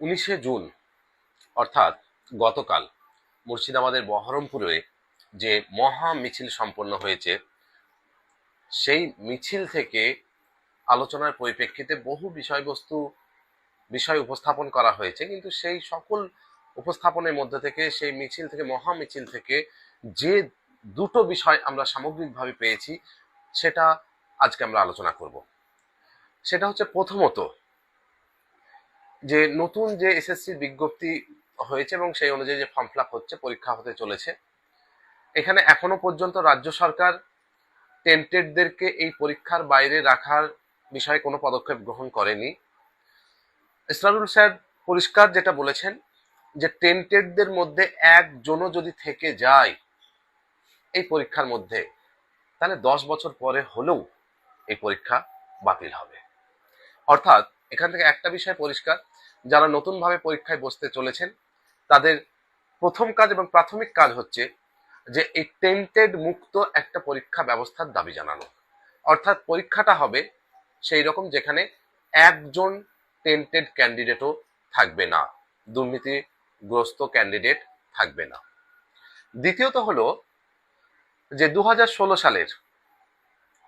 উনিশে জুন, অর্থাৎ গতকাল মুর্শিদাবাদের বহরমপুরে যে মহা মিছিল সম্পন্ন হয়েছে, সেই মিছিল থেকে আলোচনার পরিপ্রেক্ষিতে বহু বিষয়বস্তু, বিষয় উপস্থাপন করা হয়েছে, কিন্তু সেই সকল উপস্থাপনের মধ্যে থেকে, সেই মিছিল থেকে, মহা মিছিল থেকে যে দুটো বিষয় আমরা সামগ্রিকভাবে পেয়েছি, সেটা আজকে আমরা আলোচনা করব। সেটা হচ্ছে প্রথমত যে নতুন যে এসএসসির বিজ্ঞপ্তি হয়েছে এবং সেই অনুযায়ী যে ফর্ম ফিল হচ্ছে, পরীক্ষা হতে চলেছে, এখানে এখনও পর্যন্ত রাজ্য সরকার টেন্টেডদেরকে এই পরীক্ষার বাইরে রাখার বিষয়ে কোনো পদক্ষেপ গ্রহণ করেনি। ইসরারুল স্যার, পরিষ্কার যেটা বলেছেন যে টেন্টেডদের মধ্যে একজনও যদি থেকে যায় এই পরীক্ষার মধ্যে, তাহলে দশ বছর পরে হলেও এই পরীক্ষা বাতিল হবে। অর্থাৎ এখান থেকে একটা বিষয় পরিষ্কার যারা নতুনভাবে পরীক্ষায় বসতে চলেছেন, তাদের প্রথম কাজ এবং প্রাথমিক কাজ হচ্ছে যে এই টেন্টেড মুক্ত একটা পরীক্ষা ব্যবস্থার দাবি জানানো। অর্থাৎ পরীক্ষাটা হবে সেই রকম যেখানে একজন টেন্টেড ক্যান্ডিডেটও থাকবে না, দুর্নীতিগ্রস্ত ক্যান্ডিডেট থাকবে না। দ্বিতীয়ত হলো যে দু হাজার ষোলো সালের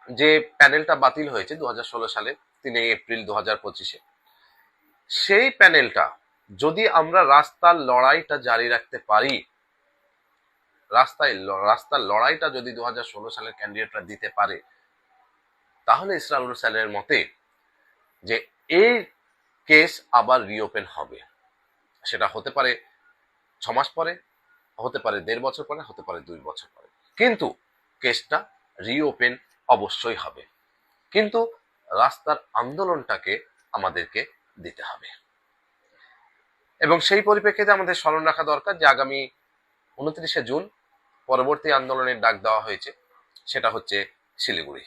যে প্যানেলটা বাতিল হয়েছে দু হাজার ষোলো সালে তিন এপ্রিল দু হাজার পঁচিশে সেই প্যানেলটা যদি আমরা রাস্তার লড়াইটা জারি রাখতে পারি, রাস্তায় রাস্তার লড়াইটা যদি দুহাজার ষোলো সালের ক্যান্ডিডেটরা দিতে পারে, তাহলে ইসরাউল স্যারের মতে যে এই কেস আবার রিওপেন হবে। সেটা হতে পারে ছ মাস পরে, হতে পারে দেড় বছর পরে, হতে পারে দুই বছর পরে। কিন্তু কেসটা রিওপেন অবশ্যই হবে। কিন্তু রাস্তার আন্দোলনটাকে আমাদেরকে দিতে হবে। এবং সেই পরিপ্রেক্ষিতে আমাদের স্মরণ রাখা দরকার যে আগামী উনত্রিশে জুন পরবর্তী আন্দোলনের ডাক দেওয়া হয়েছে, সেটা হচ্ছে শিলিগুড়ি।